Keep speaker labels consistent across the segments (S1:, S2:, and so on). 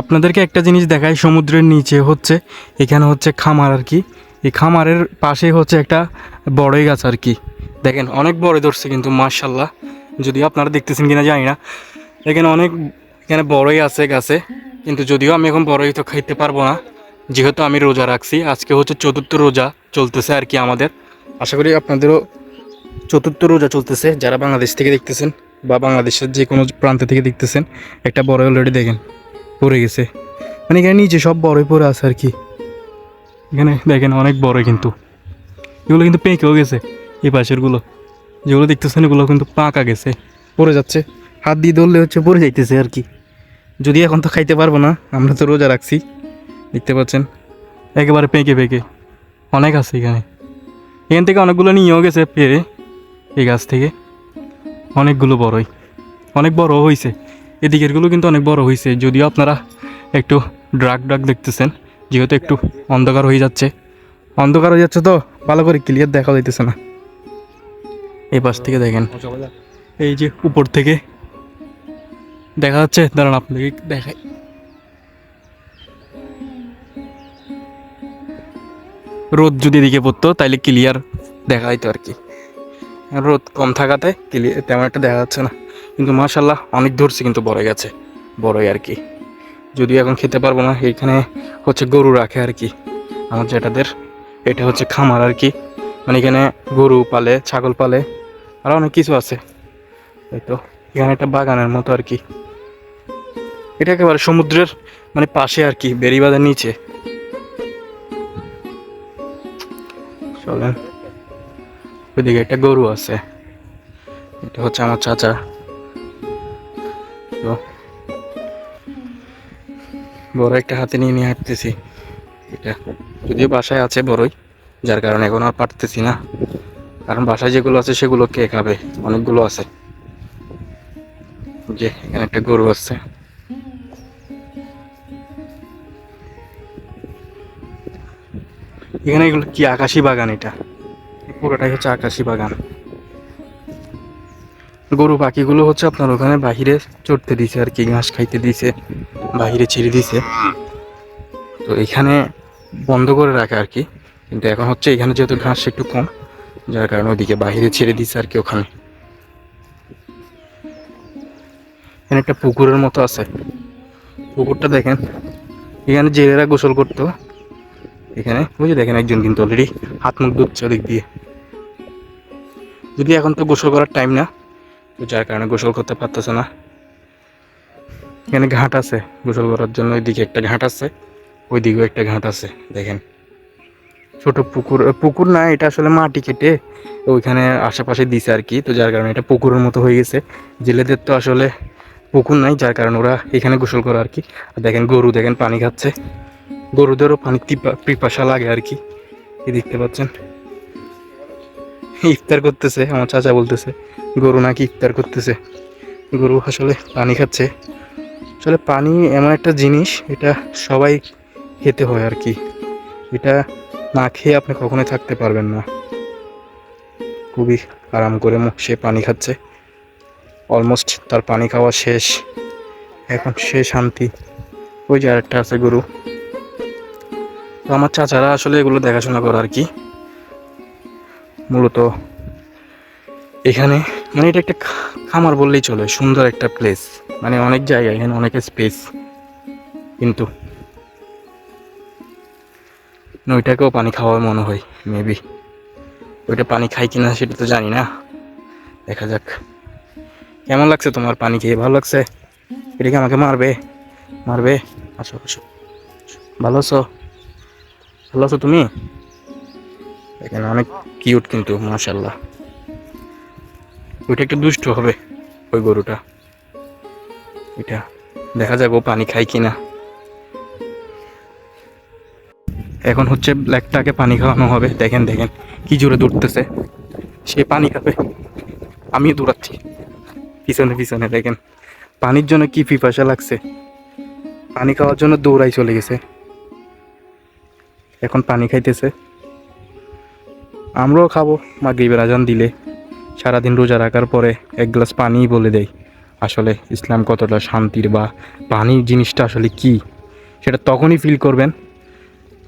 S1: আপনাদেরকে একটা জিনিস দেখাই, সমুদ্রের নিচে হচ্ছে, এখানে হচ্ছে খামার আর কি। এই খামারের পাশে হচ্ছে একটা বড়ই গাছ আর কি। দেখেন, অনেক বড় ধরছে কিন্তু মার্শাল্লাহ যদিও আপনারা দেখতেছেন কিনা জানি না। এখানে অনেক, এখানে বড়ই আছে গাছে, কিন্তু যদিও আমি এখন বড়ই তো খাইতে পারব না। যেহেতু আমি রোজা রাখছি, আজকে হচ্ছে চতুর্থ রোজা চলতেছে আর কি আমাদের। আশা করি আপনাদেরও চতুর্থ রোজা চলতেছে, যারা বাংলাদেশ থেকে দেখতেছেন বা বাংলাদেশের যে কোনো প্রান্ত থেকে দেখতেছেন, একটা বড় অলরেডি দেখেন। পড়ে গেছে। মানে এখানে নিচে সব বড়ই পড়ে আছে আর কি। এখানে দেখেন অনেক বড় কিন্তু। এগুলো কিন্তু পেঁকেও গেছে, এই পাশেরগুলো। যেগুলো দেখতেছেন, এগুলো কিন্তু পাকা গেছে। পড়ে যাচ্ছে। হাত দিয়ে ধরলে হচ্ছে পড়ে যাইতেছে আর কি। যদি এখন তো খাইতে পারব না, আমরা তো রোজা রাখছি। দেখতে পাচ্ছেন? একেবারে পেঁকে পেকে। অনেক আছে এখানে। এখান থেকে অনেকগুলো নিয়েও গেছে পেরে, এই গাছ থেকে। অনেকগুলো বড়ই। অনেক বড় হয়েছে এদিকেরগুলো কিন্তু অনেক বড় হয়েছে যদিও আপনারা একটু ড্রাগ ড্রাগ দেখতেছেন, যেহেতু একটু অন্ধকার হয়ে যাচ্ছে। অন্ধকার হয়ে যাচ্ছে তো, ভালো করে ক্লিয়ার দেখা যাইতেছে না। এই পাশ থেকে দেখেন, এই যে উপর থেকে দেখা যাচ্ছে, দাঁড়ান আপনাকে দেখাই। রোদ যদি এদিকে পড়তো, তাইলে ক্লিয়ার দেখা যাইতো আর কি। রোদ কম থাকাতে ক্লিয়ার তেমন একটা দেখা যাচ্ছে না। কিন্তু মাশাল্লাহ অনেক ধরছে কিন্তু বড় গেছে। বড়ই আর কি। যদিও এখন খেতে পারব না এইখানে হচ্ছে গরু রাখে আর কি। আমার যেটাদের এটা হচ্ছে খামার আর কি। মানে এখানে গরু পালে, ছাগল পালে, আর অনেক কিছু আছে। এই তো, এখানে একটা বাগানের মতো আর কি। এটা একেবারে সমুদ্রের মানে পাশে আর কি বেরিবাদের নিচে। চলেন। ওইদিকে একটা গরু আছে। এটা হচ্ছে আমার চাচা। বড় একটা হাতে নিয়ে নিয়ে হাঁটতেছি। এটা যদিও বাসায় আছে বড়ই, যার কারণে এখন আর পারতেছি না। কারণ বাসায় যেগুলো আছে সেগুলো কে খাবে? অনেকগুলো আছে। যে, এখানে একটা গরু আছে। এখানে এগুলো কি? আকাশি বাগান এটা। পুরোটাই হচ্ছে আকাশি বাগান। গরু পাখিগুলো হচ্ছে আপনার ওখানে বাহিরে চড়তে দিছে আর কি, ঘাস খাইতে দিছে, বাহিরে ছেড়ে দিছে। তো এখানে বন্ধ করে রাখে আর কি, কিন্তু এখন হচ্ছে এখানে যেহেতু ঘাস একটু কম, যার কারণে ওদিকে বাহিরে ছেড়ে দিছে আর কি ওখানে। এখানে একটা পুকুরের মতো আছে। পুকুরটা দেখেন, এখানে জেলেরা গোসল করতো। এখানে বুঝে দেখেন একজন কিন্তু অলরেডি হাত মুখ ধুচ্ছে ওদিক দিয়ে। যদি এখন তো গোসল করার টাইম না যার কারণে গোসল করতে পারতেছে না। এখানে ঘাট আছে গোসল করার জন্য। ওইদিকে একটা ঘাট আছে, ওইদিকেও একটা ঘাট আছে, দেখেন। ছোট পুকুর পুকুর না, এটা আসলে মাটি কেটে ওইখানে আশেপাশে দিছে আর কি। তো যার কারণে এটা পুকুরের মতো হয়ে গেছে। জেলেদের তো আসলে পুকুর নাই, যার কারণে ওরা এখানে গোসল করে আর কি। আর দেখেন গরু, দেখেন পানি খাচ্ছে। গরুদেরও পানি পিপাসা লাগে আর কি। দেখতে পাচ্ছেন। ইফতার করতেছে, আমার চাচা বলতেছে, গরু নাকি ইফতার করতেছে? গরু আসলে পানি খাচ্ছে। আসলে পানি এমন একটা জিনিস, এটা সবাই খেতে হয় আর কি। এটা না খেয়ে আপনি কখনোই থাকতে পারবেন না। খুবই আরাম করে সে পানি খাচ্ছে। অলমোস্ট তার পানি খাওয়া শেষ। এখন সে শান্তি। ওই যে আরেকটা আছে গরু। তো আমার চাচারা আসলে এগুলো দেখাশোনা করে আর কি। মূলত এখানে মানে এটা একটা খামার বললেই চলে, সুন্দর একটা প্লেস মানে অনেক জায়গা, এখানে অনেক স্পেস কিন্তু ওইটাকেও পানি খাওয়ার মনে হয় মেবি ওইটা পানি খাই কিনা সেটা তো জানি না। দেখা যাক। কেমন লাগছে তোমার পানি খেয়ে? ভালো লাগছে? এটা কি আমাকে মারবে? মারবে? আসো আসো। ভালো আছো? ভালো আছো তুমি? এখানে অনেক কিউট কিন্তু মাশাল্লাহ ওইটা একটু দুষ্ট হবে, ওই গরুটা। এটা দেখা যাক ও পানি খায় কিনা। এখন হচ্ছে ব্ল্যাকটাকে পানি খাওয়ানো হবে। দেখেন দেখেন, কি জোরে দৌড়তেছে। সে পানি খাবে। আমিও দৌড়াচ্ছি। পিছনে পিছনে, দেখেন। পানির জন্য কি পিপাসা লাগছে। পানি খাওয়ার জন্য দৌড়াই চলে গেছে। এখন পানি খাইতেছে। আমরাও খাব মাগরিবের আজান দিলে। সারাদিন রোজা রাখার পরে এক গ্লাস পানিই বলে দেয়। আসলে ইসলাম কতটা শান্তির বা পানি জিনিসটা আসলে কি? সেটা তখনই ফিল করবেন,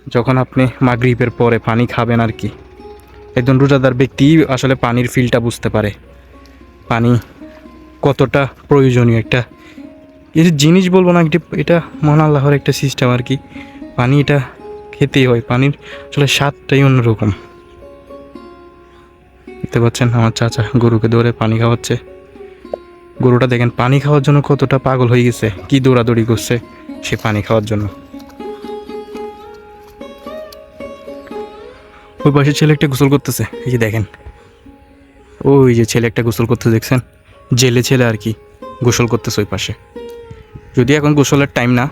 S1: যখন আপনি মাগরিবের পরে পানি খাবেন আর কি। একজন রোজাদার ব্যক্তি আসলে পানির ফিলটা বুঝতে পারে। পানি কতটা প্রয়োজনীয় একটা, এই যে জিনিস বলব না, একটি, এটা মহান আল্লাহর একটা সিস্টেম আর কি। পানি এটা খেতেই হয়, পানির আসলে স্বাদটাই অন্যরকম। দেখতে পাচ্ছেন, আমার চাচা গরুকে দৌড়ে পানি খাওয়াচ্ছে। গরুটা দেখেন, পানি খাওয়ার জন্য কতটা পাগল হয়ে গেছে, কি দৌড়াদৌড়ি করছে সে পানি খাওয়ার জন্য। ওই পাশে ছেলে একটা গোসল করতেছে, এই যে দেখেন। ওই যে ছেলে একটা গোসল করতে দেখছেন, জেলে ছেলে আর কি, গোসল করতেছে ওই পাশে। যদি এখন গোসলের টাইম না,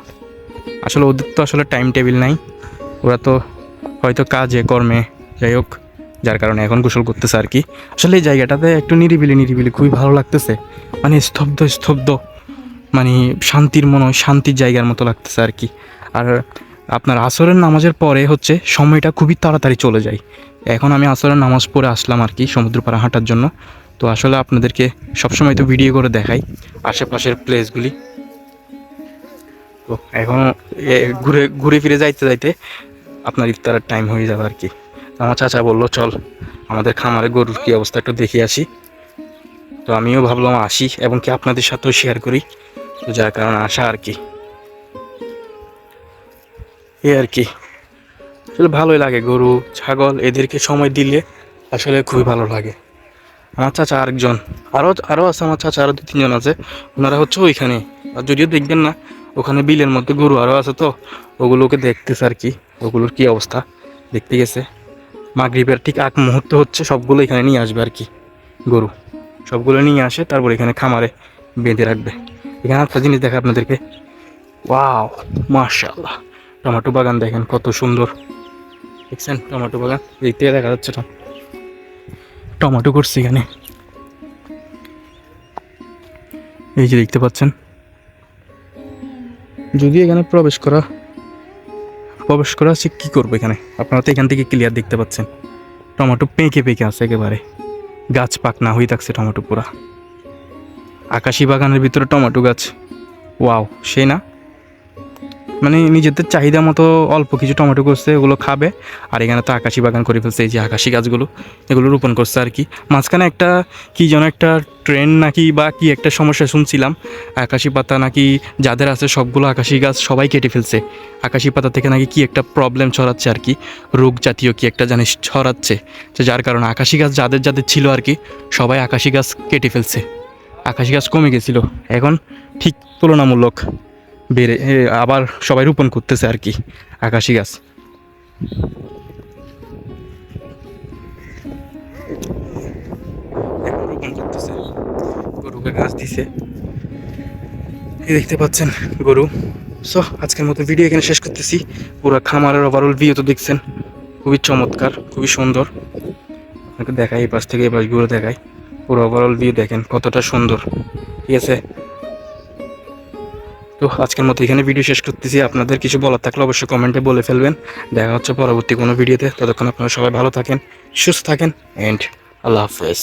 S1: আসলে ওদের তো আসলে টাইম টেবিল নাই, ওরা তো হয়তো কাজে, কর্মে, যাই হোক যার কারণে এখন গোসল করতেছে আর কি। আসলে এই জায়গাটাতে একটু নিরিবিলি নিরিবিলি, খুবই ভালো লাগতেছে। মানে স্তব্ধ স্তব্ধ মানে শান্তির মনে, শান্তির জায়গার মতো লাগতেছে আর কি। আর আপনার আসরের নামাজের পরে হচ্ছে সময়টা খুবই তাড়াতাড়ি চলে যায়। এখন আমি আসরের নামাজ পড়ে আসলাম আর কি সমুদ্র পাড়া হাঁটার জন্য। তো আসলে আপনাদেরকে সবসময় তো ভিডিও করে দেখাই আশেপাশের প্লেসগুলি তো এখন ঘুরে ঘুরে ফিরে যাইতে যাইতে আপনার ইফতারের টাইম হয়ে যাবে আর কি। আমার চাচা বলল, চল, আমাদের খামারে গরুর কী অবস্থা একটু দেখে আসি। তো আমিও ভাবলাম আসি এবং কি আপনাদের সাথেও শেয়ার করি। তো যার কারণে আসা আর কি। এ আর কি। আসলে ভালোই লাগে গরু, ছাগল, এদেরকে সময় দিলে আসলে খুবই ভালো লাগে। আমার চাচা আরেকজন আরও আরও আছে আমার চাচা আরও দু তিনজন আছে। ওনারা হচ্ছে ওইখানে। আর যদিও দেখবেন না, ওখানে বিলের মধ্যে গরু আরও আছে তো, ওগুলোকে দেখতেছে আর কি, ওগুলোর কি অবস্থা, দেখতে গেছে। মাগরিবের ঠিক আগ মুহূর্ত হচ্ছে সবগুলো এখানে নিয়ে আসবে আর কি, গরু। সবগুলো নিয়ে আসে, তারপর এখানে খামারে বেঁধে রাখবে। এখানে একটা জিনিস দেখা আপনাদেরকে। ওয়াও, মাশাআল্লাহ। টমেটো বাগান দেখেন, কত সুন্দর। দেখছেন টমেটো বাগান? দিক থেকে দেখা যাচ্ছে টমেটো করছি এখানে। এই যে দেখতে পাচ্ছেন। যদি এখানে প্রবেশ করা প্রবেশ করা আছে কী করব এখানে? আপনারা তো এখান থেকে ক্লিয়ার দেখতে পাচ্ছেন। টমেটো পেঁকে পেঁকে আছে একেবারে। গাছ পাক না হয়ে থাকছে টমেটো পুরা। আকাশি বাগানের ভিতরে টমেটো গাছ। ওয়াও সেই না? মানে নিজেদের চাহিদা মতো অল্প কিছু টমেটো করছে ওগুলো খাবে। আর এখানে তো আকাশি বাগান করে ফেলছে, এই যে আকাশি গাছগুলো, এগুলো রোপণ করছে আর কি। মাঝখানে একটা কি যেন একটা ট্রেন নাকি বা কি একটা সমস্যা শুনছিলাম, আকাশি পাতা নাকি যাদের আছে সবগুলো আকাশি গাছ সবাই কেটে ফেলছে। আকাশি পাতা থেকে নাকি কি একটা প্রবলেম ছড়াচ্ছে আর কি, রোগ জাতীয় কি একটা জানিস ছড়াচ্ছে। তো যার কারণে আকাশি গাছ যাদের যাদের ছিল আর কি, সবাই আকাশি গাছ কেটে ফেলছে। আকাশি গাছ কমে গেছিল, এখন ঠিক তুলনামূলক। বেড়ে আবার সবাই রোপণ করতেছে আর কি, আকাশি গাছ। গরুকে ঘাস দিছে। দেখতে পাচ্ছেন গরু। সো আজকের মতো ভিডিও এখানে শেষ করতেছি। পুরো খামারের ওভারঅল ভিউ তো দেখছেন। খুবই চমৎকার, খুবই সুন্দর। আপনাকে দেখাই, এই পাশ থেকে এই পাশগুলো দেখাই। পুরো ওভারঅল ভিউ দেখেন কতটা সুন্দর। ঠিক আছে? তো আজকের মতো এখানে ভিডিও শেষ করতেছি। আপনাদের কিছু বলার থাকলে অবশ্যই কমেন্টে বলে ফেলবেন। দেখা হচ্ছে পরবর্তী কোনো ভিডিওতে ততক্ষণ আপনারা সবাই ভালো থাকেন, সুস্থ থাকেন অ্যান্ড আল্লাহ হাফেজ।